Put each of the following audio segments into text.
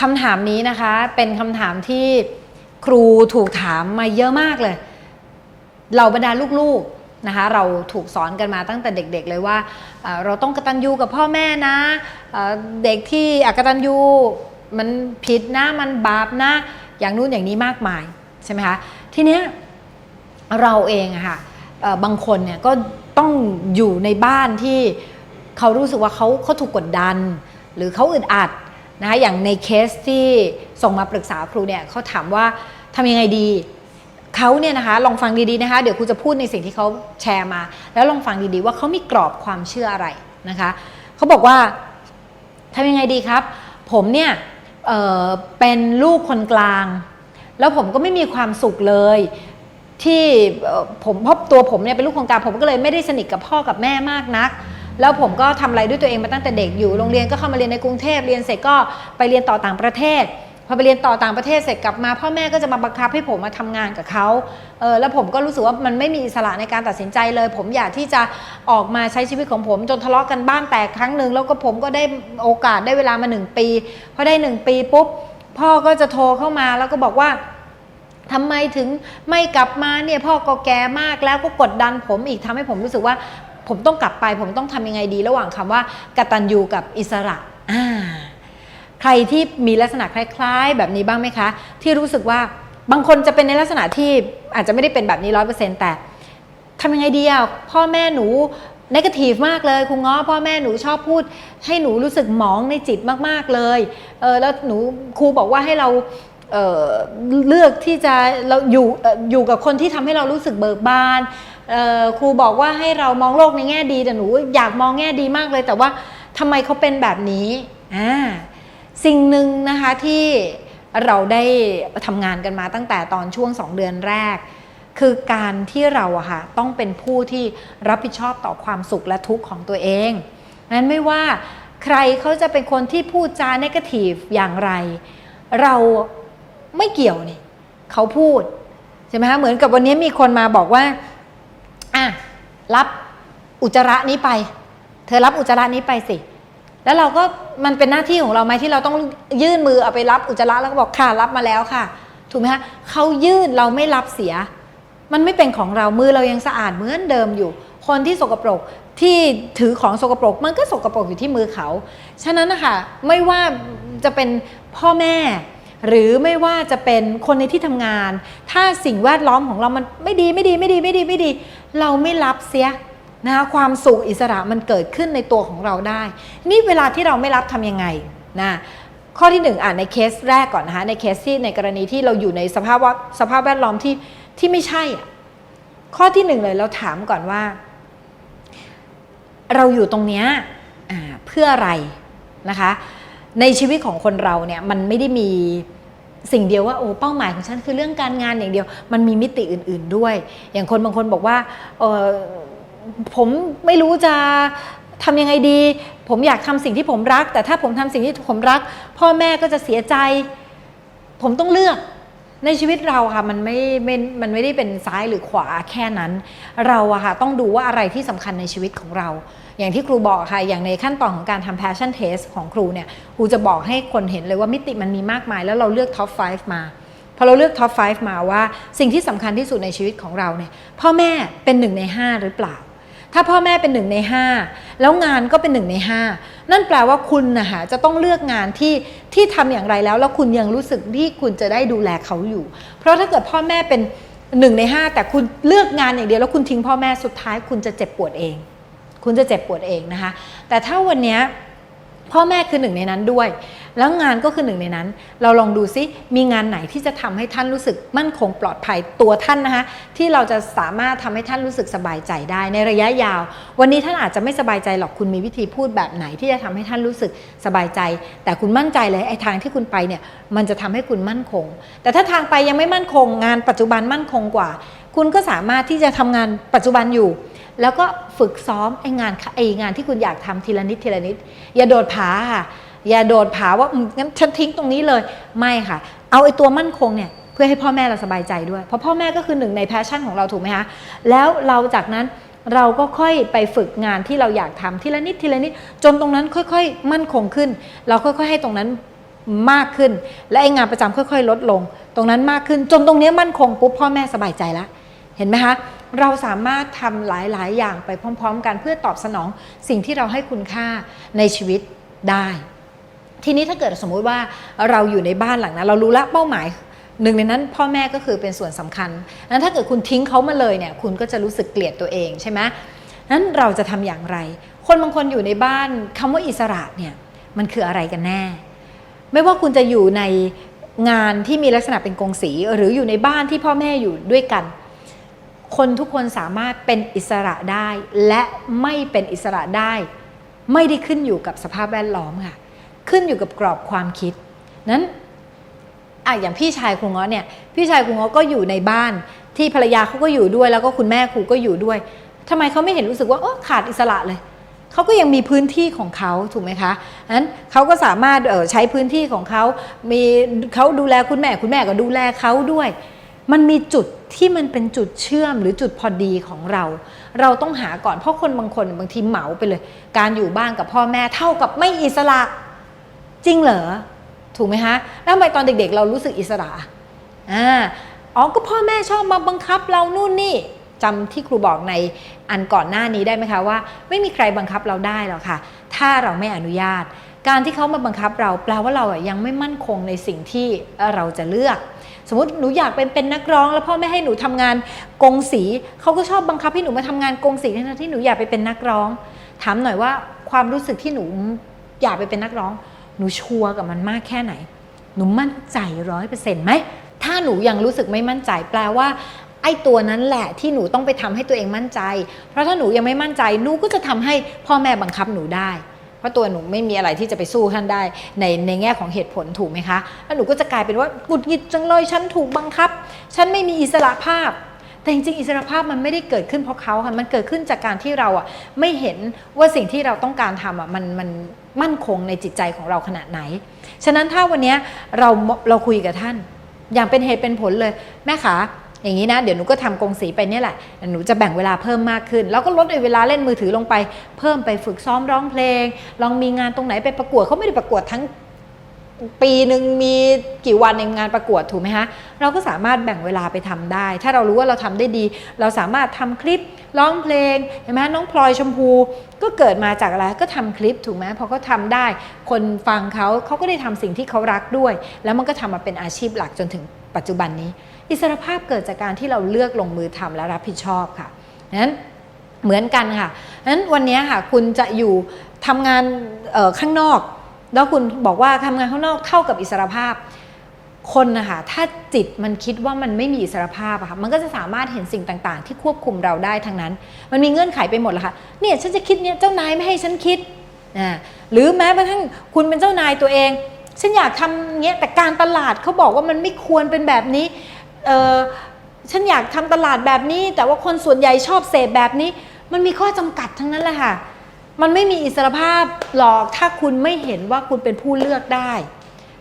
คำถามนี้นะคะเป็นคำถามที่ครูถูกถามมาเยอะมากเลย เราบรรดาลูกๆนะคะเราถูกสอนกันมาตั้งแต่เด็กๆเลยว่าเราต้องกตัญญูกับพ่อแม่นะเด็กที่อกตัญญูมันผิดนะมันบาปนะอย่างนู้นอย่างนี้มากมายใช่ไหมคะทีเนี้ยเราเองอะค่ะบางคนเนี่ยก็ต้องอยู่ในบ้านที่เขารู้สึกว่าเขาเขาถูกกดดัน หรือเขาอึดอัด นะคะอย่างในเคสที่ส่งมาปรึกษาครูเนี่ยเขาถามว่าทำยังไงดีเขาเนี่ยนะคะลองฟังดีๆนะคะ เดี๋ยวครูจะพูดในสิ่งที่เขาแชร์มา แล้วลองฟังดีๆว่าเขามีกรอบความเชื่ออะไรนะคะเขาบอกว่าทำยังไงดีครับ ผมเนี่ยเเป็นลูกคนกลาง แล้วผมก็ไม่มีความสุขเลยที่ผมพราะตัวผมเนี่ยเป็นลูกคนกลางผมก็เลยไม่ได้สนิทกับพ่อกับแม่มากนัก แล้วผมก็ทำอะไรด้วยตัวเองมาตั้งแต่เด็กอยู่โรงเรียนก็เข้ามาเรียนในกรุงเทพเรียนเสร็จก็ไปเรียนต่อต่างประเทศพอไปเรียนต่อต่างประเทศเสร็จกลับมา พ่อแม่ก็จะมาบังคับให้ผมมาทำงานกับเขาเออแล้วผมก็รู้สึกว่ามันไม่มีอิสระในการตัดสินใจเลย ผมอยากที่จะออกมาใช้ชีวิตของผมจนทะเลาะกันบ้านแตกครั้งหนึ่งแล้วก็ผมก็ได้โอกาสได้เวลามาหนึ่งปีพอได้หนึ่งปีปุ๊บพ่อก็จะโทรเข้ามาแล้วก็บอกว่าทำไมถึงไม่กลับมาเนี่ยพ่อก็แก่มากแล้วก็กดดันผมอีกทำให้ผมรู้สึกว่า ผมต้องกลับไป ผมต้องทำยังไงดี ระหว่างคำว่ากตัญญูกับอิสระอ่าใครที่มีลักษณะคล้าย ๆ แบบนี้บ้างไหมคะ ที่รู้สึกว่าบางคนจะเป็นในลักษณะที่อาจจะไม่ได้เป็นแบบนี้ร้อยเปอร์เซ็นต์แต่ทำยังไงดีอะพ่อแม่หนูนกาทีฟมากเลยคุณง้อพ่อแม่หนูชอบพูด ให้หนูรู้สึกหมองในจิตมากๆเลยเออแล้วหนูครูบอกว่าให้เราเอ่อเลือกที่จะเราอยู่เอ่ออยู่กับคนที่ทำให้เรารู้สึกเบิกบานเอ่อ ครูบอกว่าให้เรามองโลกในแง่ดีแต่หนูอยากมองแง่ดีมากเลย แต่ว่าทำไมเขาเป็นแบบนี้อ่าสิ่งหนึ่งนะคะที่เราได้ทำงานกันมาตั้งแต่ตอนช่วงสองเดือนแรก คือการที่เราอะค่ะต้องเป็นผู้ที่รับผิดชอบต่อความสุขและทุกข์ของตัวเองนั้นไม่ว่าใครเขาจะเป็นคนที่พูดจาเนกาทีฟอย่างไร เราไม่เกี่ยวนี่เขาพูดใช่ไหมคะเหมือนกับวันนี้มีคนมาบอกว่า อะรับอุจจาระนี้ไป เธอรับอุจจาระนี้ไปสิ แล้วเราก็มันเป็นหน้าที่ของเราไหมที่เราต้องยื่นมือเอาไปรับอุจจาระแล้วก็บอกค่ะรับมาแล้วค่ะ ถูกไหมคะเขายื่นเราไม่รับเสีย มันไม่เป็นของเรามือเรายังสะอาดเหมือนเดิมอยู่ คนที่สกปรกที่ถือของสกปรก มันก็สกปรกอยู่ที่มือเขา ฉะนั้นนะคะไม่ว่าจะเป็นพ่อแม่ หรือไม่ว่าจะเป็นคนในที่ทำงาน ถ้าสิ่งแวดล้อมของเรามันไม่ดีไม่ดีไม่ดีไม่ดีไม่ดี เราไม่รับเสียนะคะความสุขอิสระมันเกิดขึ้นในตัวของเราได้ นี่เวลาที่เราไม่รับทำยังไงนะข้อที่หนึ่งอ่านในเคสแรกก่อนนะคะในเคสที่ในกรณีที่เราอยู่ในสภาพว่าสภาพแวดล้อมที่ที่ไม่ใช่อะข้อที่หนึ่งเลยเราถามก่อนว่า เราอยู่ตรงเนี้ยอ่าเพื่ออะไรนะคะ ในชีวิตของคนเราเนี่ยมันไม่ได้มี สิ่งเดียวว่าโอ้เป้าหมายของฉันคือเรื่องการงานอย่างเดียว มันมีมิติอื่น ๆด้วย อย่างคนบางคนบอกว่าเออผมไม่รู้จะทำยังไงดี ผมอยากทำสิ่งที่ผมรัก แต่ถ้าผมทำสิ่งที่ผมรัก พ่อแม่ก็จะเสียใจ ผมต้องเลือกในชีวิตเราค่ะมันไม่ไม่มันไม่ได้เป็นซ้ายหรือขวาแค่นั้น เราอะค่ะต้องดูว่าอะไรที่สำคัญในชีวิตของเรา อย่างที่ครูบอกค่ะ อย่างในขั้นตอนของการทำ passion test ของครูเนี่ย ครูจะบอกให้คนเห็นเลยว่ามิติมันมีมากมาย แล้วเราเลือก top 5 มา พอเราเลือก top 5 มาว่า สิ่งที่สำคัญที่สุดในชีวิตของเราเนี่ย พ่อแม่เป็นหนึ่งใน 5 หรือเปล่า ถ้าพ่อแม่เป็นหนึ่งใน 5 แล้วงานก็เป็นหนึ่งใน 5 นั่นแปลว่าคุณนะคะจะต้องเลือกงานที่ที่ทำอย่างไรแล้ว แล้วคุณยังรู้สึกที่คุณจะได้ดูแลเขาอยู่ เพราะถ้าเกิดพ่อแม่เป็นหนึ่งใน5แต่คุณเลือกงานอย่างเดียวแล้วคุณทิ้งพ่อแม่สุดท้ายคุณจะเจ็บปวดเอง คุณจะเจ็บปวดเองนะคะ แต่ถ้าวันนี้พ่อแม่คือหนึ่งในนั้นด้วย แล้วงานก็คือหนึ่งในนั้น เราลองดูซิมีงานไหนที่จะทำให้ท่านรู้สึกมั่นคงปลอดภัยตัวท่านนะคะที่เราจะสามารถทำให้ท่านรู้สึกสบายใจได้ในระยะยาว วันนี้ท่านอาจจะไม่สบายใจหรอกคุณมีวิธีพูดแบบไหนที่จะทำให้ท่านรู้สึกสบายใจ แต่คุณมั่นใจเลยไอ้ทางที่คุณไปเนี่ยมันจะทำให้คุณมั่นคง แต่ถ้าทางไปยังไม่มั่นคง งานปัจจุบันมั่นคงกว่า คุณก็สามารถที่จะทำงานปัจจุบันอยู่ แล้วก็ฝึกซ้อมไอ้งานไอ้งานที่คุณอยากทำทีละนิดทีละนิด อย่าโดดผาค่ะ อย่าโดดผาว่างั้นฉันทิ้งตรงนี้เลยไม่ค่ะ เอาไอ้ตัวมั่นคงเนี่ยเพื่อให้พ่อแม่เราสบายใจด้วย เพราะพ่อแม่ก็คือหนึ่งในแพชชั่นของเราถูกไหมคะแล้วเราจากนั้นเราก็ค่อยไปฝึกงานที่เราอยากทำทีละนิดทีละนิด จนตรงนั้นค่อยๆ มั่นคงขึ้น เราค่อยๆให้ตรงนั้นมากขึ้น และไอ้งานประจำค่อย ๆ ลดลง ตรงนั้นมากขึ้นจนตรงนี้มั่นคงปุ๊บพ่อแม่สบายใจแล้วเห็นไหมคะ เราสามารถทำหลาย ๆ อย่างไปพร้อม ๆ กันเพื่อตอบสนองสิ่งที่เราให้คุณค่าในชีวิตได้ ทีนี้ถ้าเกิดสมมุติว่าเราอยู่ในบ้านหลังนั้นเรารู้ละเป้าหมายหนึ่งในนั้นพ่อแม่ก็คือเป็นส่วนสำคัญนั้นถ้าเกิดคุณทิ้งเขามาเลยเนี่ยคุณก็จะรู้สึกเกลียดตัวเองใช่ไหมนั้นเราจะทำอย่างไร คนบางคนอยู่ในบ้านคำว่าอิสระเนี่ยมันคืออะไรกันแน่ ไม่ว่าคุณจะอยู่ในงานที่มีลักษณะเป็นกงสี หรืออยู่ในบ้านที่พ่อแม่อยู่ด้วยกัน คนทุกคนสามารถเป็นอิสระได้ และไม่เป็นอิสระได้ ไม่ได้ขึ้นอยู่กับสภาพแวดล้อมค่ะ ขึ้นอยู่กับกรอบความคิด นั้นอะอย่างพี่ชายครูง้อเนี่ยพี่ชายครูง้อก็อยู่ในบ้านที่ภรรยาเขาก็อยู่ด้วย แล้วก็คุณแม่ครูก็อยู่ด้วยทำไมเขาไม่เห็นรู้สึกว่าเออขาดอิสระเลยเขาก็ยังมีพื้นที่ของเขาถูกไหมคะนั้นเขาก็สามารถเออใช้พื้นที่ของเขามีเขาดูแลคุณแม่คุณแม่ก็ดูแลเขาด้วย มันมีจุดที่มันเป็นจุดเชื่อมหรือจุดพอดีของเรา เราต้องหาก่อนเพราะคนบางคนบางทีเหมาไปเลย การอยู่บ้านกับพ่อแม่เท่ากับไม่อิสระจริงเหรอถูกไหมคะแล้วทำไมตอนเด็กๆ เรารู้สึกอิสระอ่าอ๋อก็พ่อแม่ชอบมาบังคับเรานู่นนี่จำที่ครูบอกในอันก่อนหน้านี้ได้ไหมคะว่า ไม่มีใครบังคับเราได้หรอกค่ะ ถ้าเราไม่อนุญาต การที่เขามาบังคับเราแปลว่าเราอะยังไม่มั่นคงในสิ่งที่เราจะเลือก สมมติหนูอยากเป็นเป็นนักร้อง แล้วพ่อแม่ให้หนูทำงานกงสีเขาก็ชอบบังคับให้หนูมาทำงานกงสีทั้งที่หนูอยากไปเป็นนักร้อง ถามหน่อยว่าความรู้สึกที่หนูอยากไปเป็นนักร้อง หนูชัวร์กับมันมากแค่ไหน หนูมั่นใจร้อยเปอร์เซ็นต์ไหมถ้าหนูยังรู้สึกไม่มั่นใจแปลว่าไอ้ตัวนั้นแหละที่หนูต้องไปทำให้ตัวเองมั่นใจ เพราะถ้าหนูยังไม่มั่นใจหนูก็จะทำให้พ่อแม่บังคับหนูได้ ราะตัวหนูไม่มีอะไรที่จะไปสู้ท่านได้ในในแง่ของเหตุผลถูกไหมคะแล้วหนูก็จะกลายเป็นว่ากุดหงิดจังเลยฉันถูกบังคับ ฉันไม่มีอิสระภาพ แต่จริงๆอิสระภาพมันไม่ได้เกิดขึ้นเพราะเขาค่ะมันเกิดขึ้นจากการที่เราอะไม่เห็นว่าสิ่งที่เราต้องการทำอะมันมันมั่นคงในจิตใจของเราขนาดไหน ฉะนั้นถ้าวันนี้เราเราคุยกับท่าน อย่างเป็นเหตุเป็นผลเลยแม่ขา อย่างนี้นะเดี๋ยวหนูก็ทำกงสีไปเนี่ยแหละหนูจะแบ่งเวลาเพิ่มมากขึ้น แล้วก็ลดเวลาเล่นมือถือลงไป เพิ่มไปฝึกซ้อมร้องเพลง ลองมีงานตรงไหนไปประกวดเขาไม่ได้ประกวดทั้งปีหนึ่งมีกี่วันในงานประกวดถูกไหมคะเราก็สามารถแบ่งเวลาไปทำได้ ถ้าเรารู้ว่าเราทำได้ดี เราสามารถทำคลิปร้องเพลงเห็นไหมน้องพลอยชมพูก็เกิดมาจากอะไรก็ทำคลิปถูกไหมพอเขาทาได้ คนฟังเขาเขาก็ได้ทำสิ่งที่เขารักด้วย แล้วมันก็ทำมาเป็นอาชีพหลักจนถึงปัจจุบันนี้ อิสรภาพเกิดจากการที่เราเลือกลงมือทำและรับผิดชอบค่ะนั้นเหมือนกันค่ะนั้นวันนี้ค่ะคุณจะอยู่ทำงานข้างนอก แล้วคุณบอกว่าทำงานข้างนอกเท่ากับอิสรภาพคนนะคะถ้าจิตมันคิดว่ามันไม่มีอิสรภาพอะค่ะมันก็จะสามารถเห็นสิ่งต่างๆ ที่ควบคุมเราได้ทั้งนั้น มันมีเงื่อนไขไปหมดแล้วค่ะเนี่ยฉันจะคิดเนี่ยเจ้านายไม่ให้ฉันคิดอ่าหรือแม้กระทั่งคุณเป็นเจ้านายตัวเอง ฉันอยากทำเงี้ยแต่การตลาดเขาบอกว่ามันไม่ควรเป็นแบบนี้ ฉันอยากทำตลาดแบบนี้ แต่ว่าคนส่วนใหญ่ชอบเสพแบบนี้ มันมีข้อจำกัดทั้งนั้นแหละค่ะ มันไม่มีอิสรภาพหรอกถ้าคุณไม่เห็นว่าคุณเป็นผู้เลือกได้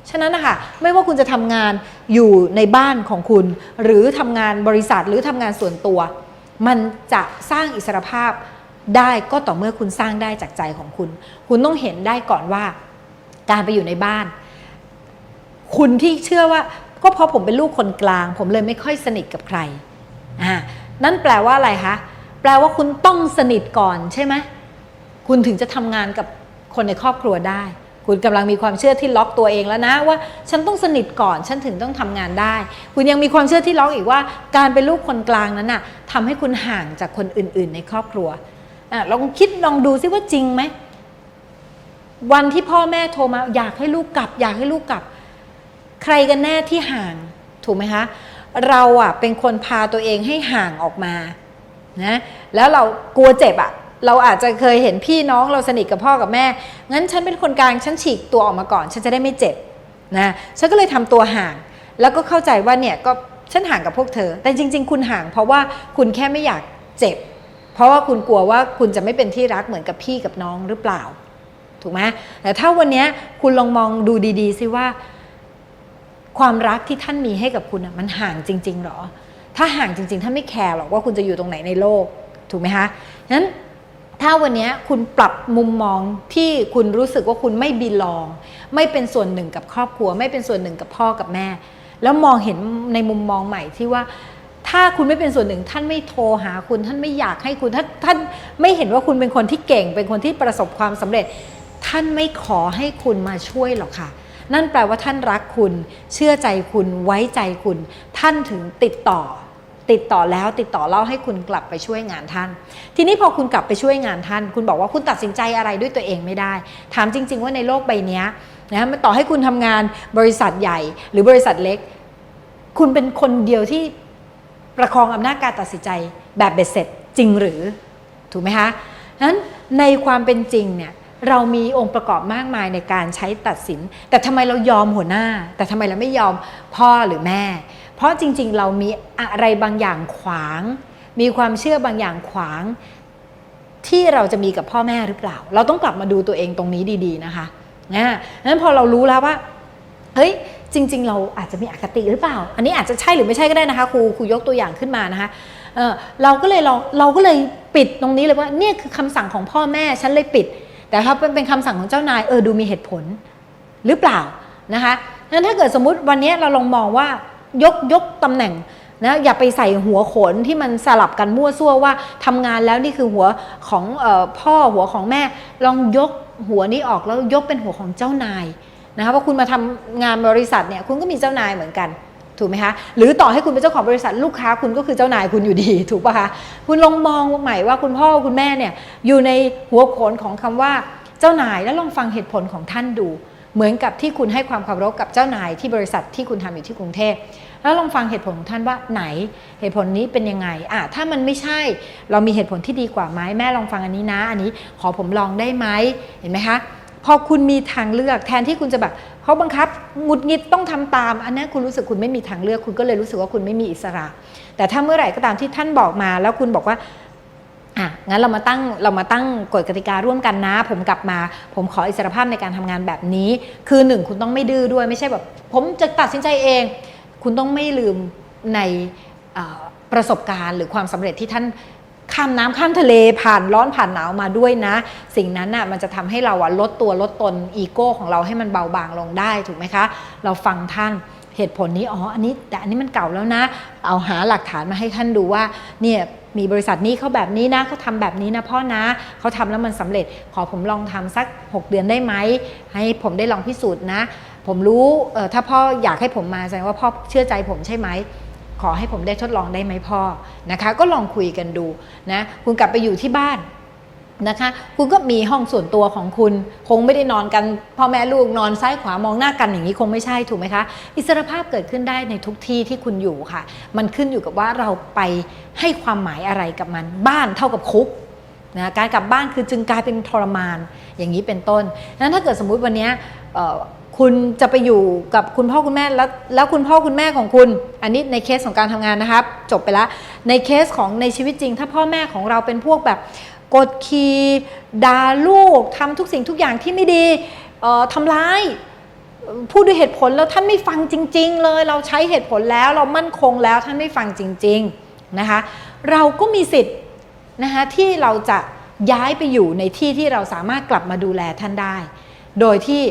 ฉะนั้นนะคะไม่ว่าคุณจะทำงานอยู่ในบ้านของคุณ หรือทำงานบริษัทหรือทำงานส่วนตัว มันจะสร้างอิสรภาพได้ก็ต่อเมื่อคุณสร้างได้จากใจของคุณ คุณต้องเห็นได้ก่อนว่า การไปอยู่ในบ้าน คุณที่เชื่อว่า ก็เพราะผมเป็นลูกคนกลาง ผมเลยไม่ค่อยสนิทกับใครอ่านั่นแปลว่าอะไรคะแปลว่าคุณต้องสนิทก่อนใช่ไหมคุณถึงจะทำงานกับคนในครอบครัวได้ คุณกำลังมีความเชื่อที่ล็อกตัวเองแล้วนะว่า ฉันต้องสนิทก่อนฉันถึงต้องทำงานได้ คุณยังมีความเชื่อที่ล็อกอีกว่า การเป็นลูกคนกลางนั้นน่ะทำให้คุณห่างจากคนอื่น ๆ ในครอบครัวอะลองคิดลองดูซิว่าจริงไหมวันที่พ่อแม่โทรมาอยากให้ลูกกลับ อยากให้ลูกกลับ ใครกันแน่ที่ห่างถูกไหมคะเราอะเป็นคนพาตัวเองให้ห่างออกมานะแล้วเรากลัวเจ็บอะเราอาจจะเคยเห็นพี่น้องเราสนิทกับพ่อกับแม่ งั้นฉันเป็นคนกลางฉันฉีกตัวออกมาก่อน ฉันจะได้ไม่เจ็บนะฉันก็เลยทำตัวห่าง แล้วก็เข้าใจว่าเนี่ยก็ฉันห่างกับพวกเธอ แต่จริง ๆ คุณห่างเพราะว่าคุณแค่ไม่อยากเจ็บ เพราะว่าคุณกลัวว่าคุณจะไม่เป็นที่รักเหมือนกับพี่กับน้องหรือเปล่า ถูกไหมแต่ถ้าวันนี้คุณลองมองดูดี ๆ ซิว่า ความรักที่ท่านมีให้กับคุณอะมันห่างจริง ๆ หรอ ถ้าห่างจริง ๆ ท่านไม่แคร์หรอกว่าคุณจะอยู่ตรงไหนในโลก ถูกไหมคะงั้นถ้าวันนี้คุณปรับมุมมองที่คุณรู้สึกว่าคุณไม่บีลอง ไม่เป็นส่วนหนึ่งกับครอบครัว ไม่เป็นส่วนหนึ่งกับพ่อกับแม่ แล้วมองเห็นในมุมมองใหม่ที่ว่าถ้าคุณไม่เป็นส่วนหนึ่ง ท่านไม่โทรหาคุณ ท่านไม่อยากให้คุณท่านท่านไม่เห็นว่าคุณเป็นคนที่เก่ง เป็นคนที่ประสบความสำเร็จ ท่านไม่ขอให้คุณมาช่วยหรอกค่ะ นั่นแปลว่าท่านรักคุณ เชื่อใจคุณไว้ใจคุณ ท่านถึงติดต่อ ติดต่อแล้วติดต่อเล่าให้คุณกลับไปช่วยงานท่าน ทีนี้พอคุณกลับไปช่วยงานท่าน คุณบอกว่าคุณตัดสินใจอะไรด้วยตัวเองไม่ได้ ถามจริง ๆ ว่าในโลกใบนี้นะต่อให้คุณทำงานบริษัทใหญ่ หรือบริษัทเล็ก คุณเป็นคนเดียวที่ประคองอำนาจการตัดสินใจแบบเบ็ดเสร็จจริงหรือถูกไหมคะนั้นในความเป็นจริงเนี่ย เรามีองค์ประกอบมากมายในการใช้ตัดสิน แต่ทำไมเรายอมหัวหน้า แต่ทำไมเราไม่ยอมพ่อหรือแม่ เพราะจริงๆ เรามีอะไรบางอย่างขวาง มีความเชื่อบางอย่างขวาง ที่เราจะมีกับพ่อแม่หรือเปล่า เราต้องกลับมาดูตัวเองตรงนี้ดี ๆนะคะนะนั้นพอเรารู้แล้วว่าเฮ้ยจริง ๆ เราอาจจะมีอคติหรือเปล่า อันนี้อาจจะใช่หรือไม่ใช่ก็ได้นะคะครูครูยกตัวอย่างขึ้นมานะคะเออเราก็เลยเราเราก็เลยปิดตรงนี้เลยว่าเนี่ยคือคำสั่งของพ่อแม่ฉันเลยปิด แต่ถ้าเป็นเป็นคำสั่งของเจ้านายเออดูมีเหตุผลหรือเปล่านะคะนั้นถ้าเกิดสมมุติวันนี้เราลองมองว่ายกยกตำแหน่งนะอย่าไปใส่หัวโขนที่มันสลับกันมั่วซั่วว่าทำงานแล้วนี่คือหัวของออพ่อหัวของแม่ ลองยกหัวนี้ออกแล้วยกเป็นหัวของเจ้านายนะคะเพราะคุณมาทำงานบริษัทเนี่ยคุณก็มีเจ้านายเหมือนกัน ถูกไหมคะหรือต่อให้คุณเป็นเจ้าของบริษัทลูกค้าคุณก็คือเจ้านายคุณอยู่ดีถูกปะคะคุณลองมองใหม่ว่าคุณพ่อคุณแม่เนี่ยอยู่ในหัวโขนของคำว่าเจ้านายแล้วลองฟังเหตุผลของท่านดู เหมือนกับที่คุณให้ความเคารพกับเจ้านายที่บริษัทที่คุณทำอยู่ที่กรุงเทพแล้วลองฟังเหตุผลของท่านว่าไหนเหตุผลนี้เป็นยังไงอะถ้ามันไม่ใช่เรามีเหตุผลที่ดีกว่าไหมแม่ลองฟังอันนี้นะ อันนี้ขอผมลองได้ไหมเห็นไหมคะ พอคุณมีทางเลือกแทนที่คุณจะแบบเขาบังคับหงุดหงิดต้องทำตาม อันนี้นคุณรู้สึกคุณไม่มีทางเลือก คุณก็เลยรู้สึกว่าคุณไม่มีอิสระ แต่ถ้าเมื่อไหร่ก็ตามที่ท่านบอกมา แล้วคุณบอกว่าอะงั้นเรามาตั้งเรามาตั้งกฎกติการ่วมกันนะ ผมกลับมา ผมขออิสรภาพในการทำงานแบบนี้ คือหนึ่งคุณต้องไม่ดื้อด้วยไม่ใช่แบบผมจะตัดสินใจเอง คุณต้องไม่ลืมในประสบการณ์หรือความสำเร็จที่ท่าน ข้ามน้ำข้ามทะเลผ่านร้อนผ่านหนาวมาด้วยนะ สิ่งนั้นน่ะมันจะทำให้เราอะลดตัวลดตนอีโก้ของเราให้มันเบาบางลงได้ถูกไหมคะ เราฟังท่านเหตุผลนี้อ๋ออันนี้แต่อันนี้มันเก่าแล้วนะ เอาหาหลักฐานมาให้ท่านดูว่าเนี่ยมีบริษัทนี้เขาแบบนี้นะเขาทำแบบนี้นะพ่อนะเขาทำแล้วมันสำเร็จ ขอผมลองทำสัก 6 เดือนได้ไหมให้ผมได้ลองพิสูจน์นะ ผมรู้ถ้าพ่ออยากให้ผมมาแสดงว่าพ่อเชื่อใจผมใช่ไหม ขอให้ผมได้ทดลองได้ไหมพ่อนะคะ ก็ลองคุยกันดูนะคุณกลับไปอยู่ที่บ้านนะคะ คุณก็มีห้องส่วนตัวของคุณ คงไม่ได้นอนกันพ่อแม่ลูกนอนซ้ายขวามองหน้ากันอย่างนี้คงไม่ใช่ถูกไหมคะ อิสรภาพเกิดขึ้นได้ในทุกที่ที่คุณอยู่ค่ะ มันขึ้นอยู่กับว่าเราไปให้ความหมายอะไรกับมัน บ้านเท่ากับคุกนะการกลับบ้านคือจึงกลายเป็นทรมานอย่างนี้เป็นต้นนั้นถ้าเกิดสมมุติวันเนี้ย คุณจะไปอยู่กับคุณพ่อคุณแม่แล้วแล้วคุณพ่อคุณแม่ของคุณ อันนี้ในเคสของการทำงานนะครับ จบไปแล้วในเคสของในชีวิตจริง ถ้าพ่อแม่ของเราเป็นพวกแบบกดขี่ด่าลูกทำทุกสิ่งทุกอย่างที่ไม่ดีเอ่อทำร้ายพูดด้วยเหตุผลแล้วท่านไม่ฟังจริง ๆ เลย เราใช้เหตุผลแล้วเรามั่นคงแล้วท่านไม่ฟังจริงๆนะคะเราก็มีสิทธิ์นะคะที่เราจะย้ายไปอยู่ในที่ที่เราสามารถกลับมาดูแลท่านได้ โดยที่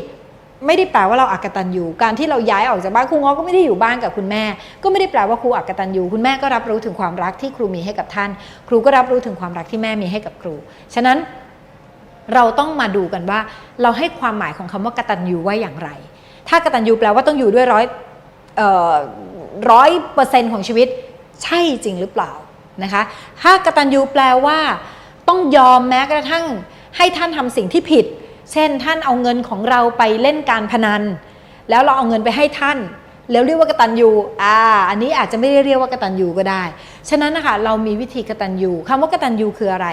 ไม่ได้แปลว่าเราอักตันยูการที่เราย้ายออกจากบ้านครูง้อก็ไม่ได้อยู่บ้านกับคุณแม่ ก็ไม่ได้แปลว่าครูอักตันยูคุณแม่ก็รับรู้ถึงความรักที่ครูมีให้กับท่าน ครูก็รับรู้ถึงความรักที่แม่มีให้กับครู ฉะนั้นเราต้องมาดูกันว่า เราให้ความหมายของคำว่ากตัญญูว่าอย่างไร ถ้ากตัญญูแปลว่าต้องอยู่ด้วยร้อยร้อยเปอร์เซ็นต์ของชีวิต ใช่จริงหรือเปล่านะคะถ้ากตัญญูแปลว่า ต้องยอมแม้กระทั่งให้ท่านทำสิ่งที่ผิด เช่น ท่านเอาเงินของเราไปเล่นการพนัน แล้วเราเอาเงินไปให้ท่าน แล้วเรียกว่ากตัญญูอ่าอันนี้อาจจะไม่ได้เรียกว่ากตัญญูก็ได้ ฉะนั้นนะคะเรามีวิธีกตัญญูคำว่ากตัญญูคืออะไร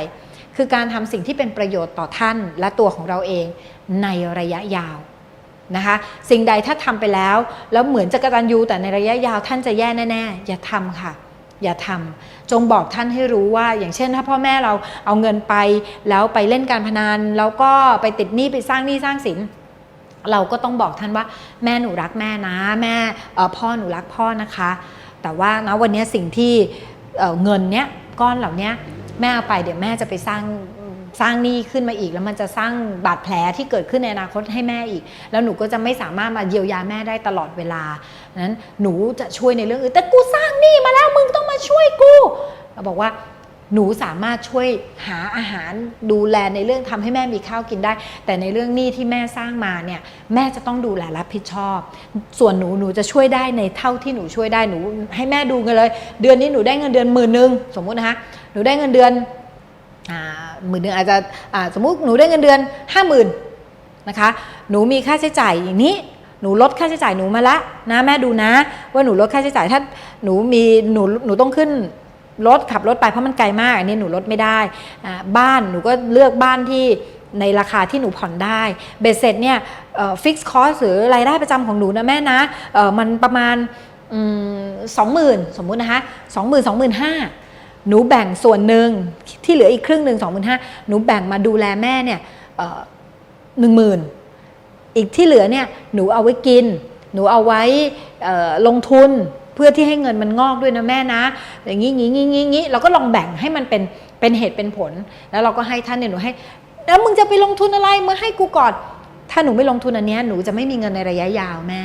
คือการทำสิ่งที่เป็นประโยชน์ต่อท่านและตัวของเราเองในระยะยาวนะคะสิ่งใดถ้าทำไปแล้ว แล้วเหมือนจะกตัญญูแต่ในระยะยาวท่านจะแย่แน่ๆ อย่าทำค่ะ อย่าทำ จงบอกท่านให้รู้ว่า อย่างเช่น ถ้าพ่อแม่เราเอาเงินไป แล้วไปเล่นการพนันแล้วก็ไปติดหนี้ไปสร้างหนี้สร้างสินเราก็ต้องบอกท่านว่า แม่หนูรักแม่นะ แม่พ่อหนูรักพ่อนะคะ แต่ว่านะวันนี้สิ่งที่เเงินเนี้ยก้อนเหล่านี้แม่เอาไปเดี๋ยวแม่จะไปสร้าง สร้างหนี้ขึ้นมาอีก แล้วมันจะสร้างบาดแผลที่เกิดขึ้นในอนาคตให้แม่อีก แล้วหนูก็จะไม่สามารถมาเยียวยาแม่ได้ตลอดเวลานั้นหนูจะช่วยในเรื่องอื่นแต่กูสร้างหนี้มาแล้วมึงต้องมาช่วยกูเราบอกว่าหนูสามารถช่วยหาอาหารดูแลในเรื่องทำให้แม่มีข้าวกินได้ แต่ในเรื่องหนี้ที่แม่สร้างมาเนี่ยแม่จะต้องดูแลรับผิดชอบ ส่วนหนูหนูจะช่วยได้ในเท่าที่หนูช่วยได้หนู ให้แม่ดูกันเลย เดือนนี้หนูได้เงินเดือนหมื่นหนึ่งสมมุตินะคะหนูได้เงินเดือน หมื่นหนึ่งอาจจะอ่าสมมุติหนูได้เงินเดือนห้าหมื่นนะคะ หนูมีค่าใช้จ่ายอย่างนี้ หนูลดค่าใช้จ่ายหนูมาละนะแม่ดูนะ ว่าหนูลดค่าใช้จ่ายถ้าหนูมีหนูหนูต้องขึ้นรถขับรถไปเพราะมันไกลมากอันนี้หนูลดไม่ได้บ้านหนูก็เลือกบ้านที่ในราคาที่หนูผ่อนได้เบ็ดเสร็จเนี่ยฟิกซ์คอสหรือรายได้ประจำของหนูนะแม่นะมันประมาณสองหมื่นสมมุตินะคะสองหมื่นสองหมื่นห้า หนูแบ่งส่วนหนึ่งที่เหลืออีกครึ่งหนึ่งสองหมื่นห้าหนูแบ่งมาดูแลแม่เนี่ยหนึ่งหมื่นอีกที่เหลือเนี่ยหนูเอาไว้กิน หนูเอาไว้ลงทุนเพื่อที่ให้เงินมันงอกด้วยนะแม่นะ อย่างนี้งี้งี้งี้งี้เราก็ลองแบ่งให้มันเป็นเป็นเหตุเป็นผล แล้วเราก็ให้ท่านเนี่ยหนูให้แล้วมึงจะไปลงทุนอะไรมึงให้กูก่อนถ้าหนูไม่ลงทุนอันนี้หนูจะไม่มีเงินในระยะยาวแม่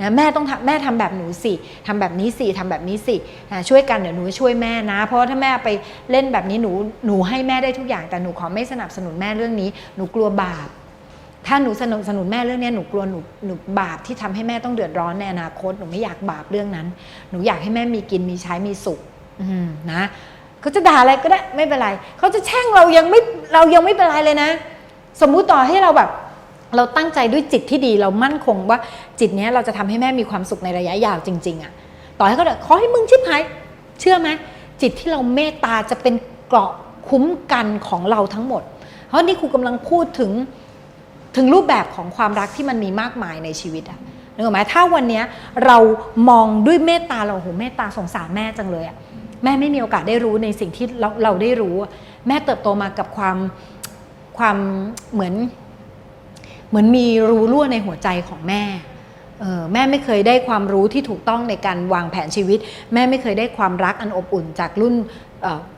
นะแม่ต้องแม่ทำแบบหนูสิทำแบบนี้สิทำแบบนี้สินะช่วยกันเดี๋ยวหนูช่วยแม่นะ เพราะถ้าแม่ไปเล่นแบบนี้หนูหนูให้แม่ได้ทุกอย่าง แต่หนูขอไม่สนับสนุนแม่เรื่องนี้หนูกลัวบาปถ้าหนูสนับสนุนแม่เรื่องนี้หนูกลัวหนูหนูบาปที่ทำให้แม่ต้องเดือดร้อนในอนาคตหนูไม่อยากบาปเรื่องนั้น หนูอยากให้แม่มีกินมีใช้มีสุขนะเขาจะด่าอะไรก็ได้ไม่เป็นไรเขาจะแช่งเรายังไม่เรายังไม่เป็นไรเลยนะ สมมุติต่อให้เราแบบ เราตั้งใจด้วยจิตที่ดีเรามั่นคงว่าจิตนี้เราจะทำให้แม่มีความสุขในระยะยาวจริง ๆอะ่ะต่อให้เขาเดขอให้มึงชิบหาย เชื่อไหมจิตที่เราเมตตาจะเป็นเกราะคุ้มกันของเราทั้งหมด เพราะนี่ครูกำลังพูดถึงถึงรูปแบบของความรักที่มันมีมากมายในชีวิตอะนึกออกไหมถ้าวันนี้เรามองด้วยเมตตาเราโหเมตตาสงสารแม่จังเลยอะแม่ไม่มีโอกาสได้รู้ในสิ่งที่เราเราได้รู้ แม่เติบโตมากับความความเหมือน เหมือนมีรูรั่วในหัวใจของแม่แม่ไม่เคยได้ความรู้ที่ถูกต้องในการวางแผนชีวิต แม่ไม่เคยได้ความรักอันอบอุ่นจากรุ่น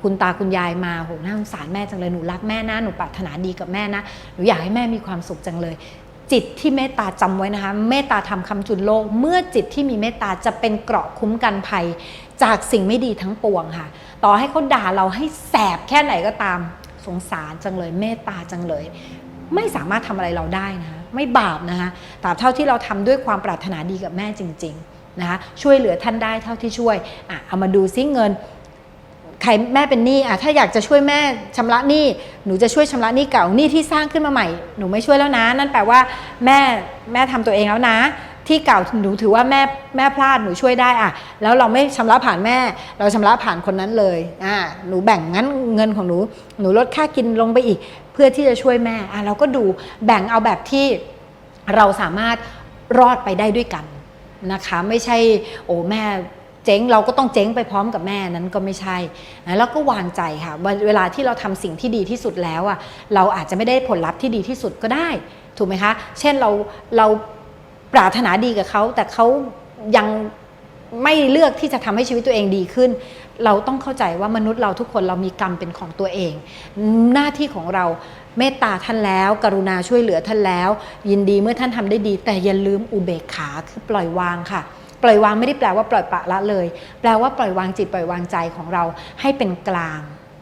คุณตาคุณยายมาโหน่าสงสารแม่จังเลยหนูรักแม่นะหนูปรารถนาดีกับแม่นะหนูอยากให้แม่มีความสุขจังเลย จิตที่เมตตาจำไว้นะคะเมตตาทำคำจุนโลก เมื่อจิตที่มีเมตตาจะเป็นเกราะคุ้มกันภัย จากสิ่งไม่ดีทั้งปวงค่ะ ต่อให้เขาด่าเราให้แสบแค่ไหนก็ตามสงสารจังเลย เมตตาจังเลย ไม่สามารถทำอะไรเราได้นะคะไม่บาปนะคะตราบเท่าที่เราทำด้วยความปรารถนาดีกับแม่จริงๆนะคะช่วยเหลือท่านได้เท่าที่ช่วยอะเอามาดูซิเงินใครแม่เป็นหนี้อะถ้าอยากจะช่วยแม่ชำระหนี้หนูจะช่วยชำระหนี้เก่าหนี้ที่สร้างขึ้นมาใหม่ หนูไม่ช่วยแล้วนะ นั่นแปลว่าแม่แม่ทำตัวเองแล้วนะ ที่เก่าหนูถือว่าแม่แม่พลาดหนูช่วยได้อะแล้วเราไม่ชำระผ่านแม่ เราชำระผ่านคนนั้นเลยอ่าหนูแบ่งงั้นเงินของหนูหนูลดค่ากินลงไปอีก เพื่อที่จะช่วยแม่อะเราก็ดูแบ่งเอาแบบที่เราสามารถรอดไปได้ด้วยกันนะคะ ไม่ใช่โอ้แม่เจ๊งเราก็ต้องเจ๊งไปพร้อมกับแม่นั้นก็ไม่ใช่นะแล้วก็วางใจค่ะเวลาที่เราทำสิ่งที่ดีที่สุดแล้วอะเราอาจจะไม่ได้ผลลัพธ์ที่ดีที่สุดก็ได้ ถูกไหมคะ เช่นเราเรา ปรารถนาดีกับเขาแต่เขายังไม่เลือกที่จะทำให้ชีวิตตัวเองดีขึ้น เราต้องเข้าใจว่ามนุษย์เราทุกคนเรามีกรรมเป็นของตัวเอง หน้าที่ของเราเมตตาท่านแล้ว กรุณาช่วยเหลือท่านแล้ว ยินดีเมื่อท่านทำได้ดี แต่อย่าลืมอุเบกขาคือปล่อยวางค่ะ ปล่อยวางไม่ได้แปลว่าปล่อยปละละเลย แปลว่าปล่อยวางจิตปล่อยวางใจของเราให้เป็นกลาง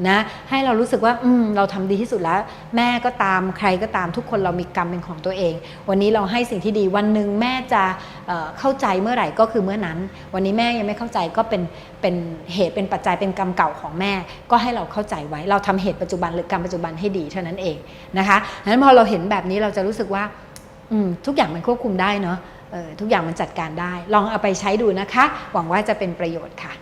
นะให้เรารู้สึกว่าอืมเราทำดีที่สุดแล้ว แม่ก็ตามใครก็ตามทุกคนเรามีกรรมเป็นของตัวเอง วันนี้เราให้สิ่งที่ดีวันหนึ่งแม่จะเเข้าใจเมื่อไหร่ก็คือเมื่อนั้น วันนี้แม่ยังไม่เข้าใจก็เป็นเป็นเหตุเป็นปัจจัยเป็นกรรมเก่าของแม่ ก็ให้เราเข้าใจไว้ เราทำเหตุปัจจุบันหรือกรรมปัจจุบันให้ดีเท่านั้นเองนะคะนั้นพอเราเห็นแบบนี้เราจะรู้สึกว่าทุกอย่างมันควบคุมได้เนาะทุกอย่างมันจัดการได้ ลองเอาไปใช้ดูนะคะ หวังว่าจะเป็นประโยชน์ค่ะ